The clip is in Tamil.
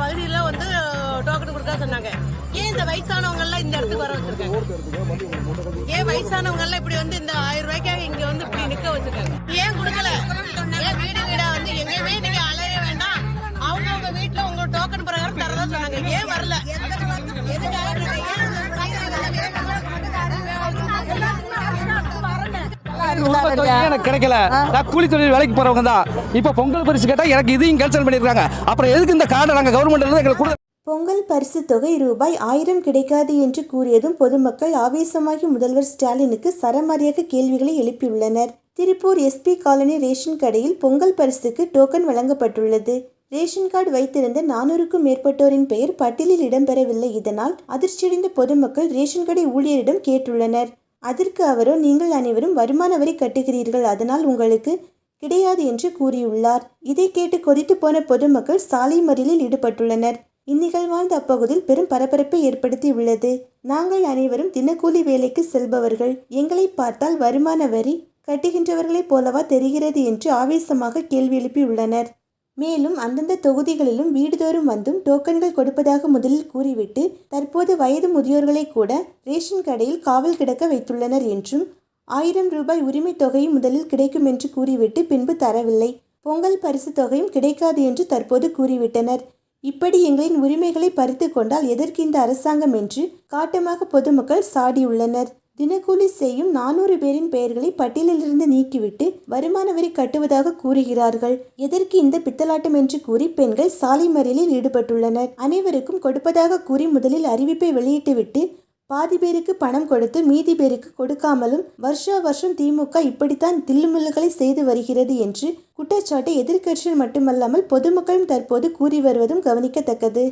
பகுதியில வந்து டோக்கன் கொடுக்க சொன்னாங்க. ஏன் இந்த வயசானவங்க எல்லாம் இந்த இடத்துக்கு வர வச்சிருக்காங்க? ஏன் வயசானவங்க எல்லாம் இப்படி வந்து இந்த எனக்கு கிடைக்கல. நான் கூலி தொழில் வேலைக்கு போறவங்க தான். இப்ப பொங்கல் பரிசு கேட்டா எனக்கு இதையும் கேன்சல் பண்ணிருக்காங்க. அப்புறம் எதுக்கு இந்த கார்டை நாங்க கவர்மெண்ட்ல இருந்து எங்களுக்கு கொடு- பொங்கல் பரிசு தொகை ரூபாய் ஆயிரம் கிடைக்காது என்று கூறியதும் பொதுமக்கள் ஆவேசமாகி முதல்வர் ஸ்டாலினுக்கு சரமாரியாக கேள்விகளை எழுப்பியுள்ளனர். திருப்பூர் எஸ்பி காலனி ரேஷன் கடையில் பொங்கல் பரிசுக்கு டோக்கன் வழங்கப்பட்டுள்ளது. ரேஷன் கார்டு வைத்திருந்த நானூறுக்கும் மேற்பட்டோரின் பெயர் பட்டியலில் இடம்பெறவில்லை. இதனால் அதிர்ச்சியடைந்த பொதுமக்கள் ரேஷன் கடை ஊழியரிடம் கேட்டுள்ளனர். அதற்கு அவரோ நீங்கள் அனைவரும் வருமான வரி கட்டுகிறீர்கள் அதனால் உங்களுக்கு கிடையாது என்று கூறியுள்ளார். இதை கேட்டு கொதித்து போன பொதுமக்கள் சாலை மறியலில் ஈடுபட்டுள்ளனர். இந்நிகழ்வானது அப்பகுதியில் பெரும் பரபரப்பை ஏற்படுத்தியுள்ளது. நாங்கள் அனைவரும் தினக்கூலி வேலைக்கு செல்பவர்கள். எங்களை பார்த்தால் வருமான வரி கட்டுகின்றவர்களைப் போலவா தெரிகிறது என்று ஆவேசமாக கேள்வி எழுப்பியுள்ளனர். மேலும் அந்தந்த தொகுதிகளிலும் வீடுதோறும் வந்தும் டோக்கன்கள் கொடுப்பதாக முதலில் கூறிவிட்டு தற்போது வயது முதியோர்களை கூட ரேஷன் கடையில் காவல் கிடக்க வைத்துள்ளனர் என்றும் ஆயிரம் ரூபாய் உரிமைத் தொகையும் முதலில் கிடைக்கும் என்று கூறிவிட்டு பின்பு தரவில்லை. பொங்கல் பரிசு தொகையும் கிடைக்காது என்று தற்போது கூறிவிட்டனர். இப்படி எங்களின் உரிமைகளை பறித்து கொண்டால் எதற்கு இந்த அரசாங்கம் என்று காட்டமாக பொதுமக்கள் சாடியுள்ளனர். தினக்கூலி செய்யும் நானூறு பேரின் பெயர்களை பட்டியலிலிருந்து நீக்கிவிட்டு வருமான வரி கட்டுவதாக கூறுகிறார்கள். எதற்கு இந்த பித்தலாட்டம் என்று கூறி பெண்கள் சாலை மறியலில் ஈடுபட்டுள்ளனர். அனைவருக்கும் கொடுப்பதாக கூறி முதலில் அறிவிப்பை வெளியிட்டுவிட்டு பாதி பேருக்கு பணம் கொடுத்து மீதி பேருக்கு கொடுக்காமலும் வருஷா வருஷம் திமுக இப்படித்தான் தில்லுமுல்லுகளை செய்து வருகிறது என்று குற்றச்சாட்டை எதிர்க்கட்சிகள் மட்டுமல்லாமல் பொதுமக்களும் தற்போது கூறி வருவதும் கவனிக்கத்தக்கது.